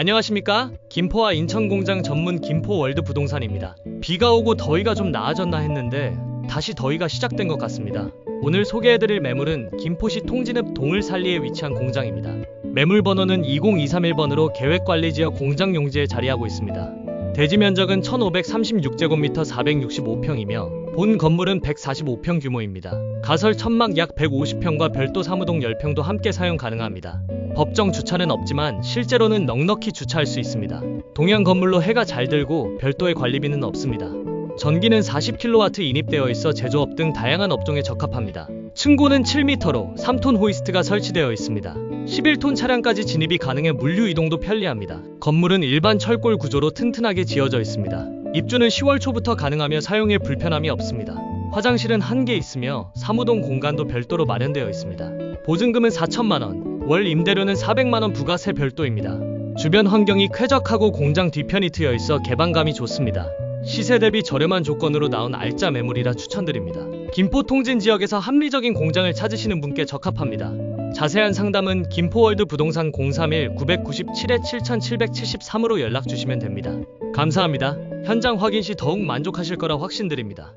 안녕하십니까? 김포와 인천 공장 전문 김포 월드 부동산입니다. 비가 오고 더위가 좀 나아졌나 했는데 다시 더위가 시작된 것 같습니다. 오늘 소개해드릴 매물은 김포시 통진읍 동을살리에 위치한 공장입니다. 매물 번호는 20231번으로 계획관리지역 공장 용지에 자리하고 있습니다. 대지 면적은 1536제곱미터 465평이며 본 건물은 145평 규모입니다. 가설 천막 약 150평과 별도 사무동 10평도 함께 사용 가능합니다. 법정 주차는 없지만 실제로는 넉넉히 주차할 수 있습니다. 동양 건물로 해가 잘 들고 별도의 관리비는 없습니다. 전기는 40kW 인입되어 있어 제조업 등 다양한 업종에 적합합니다. 층고는 7m로 3톤 호이스트가 설치되어 있습니다. 11톤 차량까지 진입이 가능해 물류 이동도 편리합니다. 건물은 일반 철골 구조로 튼튼하게 지어져 있습니다. 입주는 10월 초부터 가능하며 사용에 불편함이 없습니다. 화장실은 한 개 있으며 사무동 공간도 별도로 마련되어 있습니다. 보증금은 4천만 원, 월 임대료는 400만 원 부가세 별도입니다. 주변 환경이 쾌적하고 공장 뒤편이 트여 있어 개방감이 좋습니다. 시세 대비 저렴한 조건으로 나온 알짜 매물이라 추천드립니다. 김포 통진 지역에서 합리적인 공장을 찾으시는 분께 적합합니다. 자세한 상담은 김포월드 부동산 031-997에 7773으로 연락 주시면 됩니다. 감사합니다. 현장 확인 시 더욱 만족하실 거라 확신드립니다.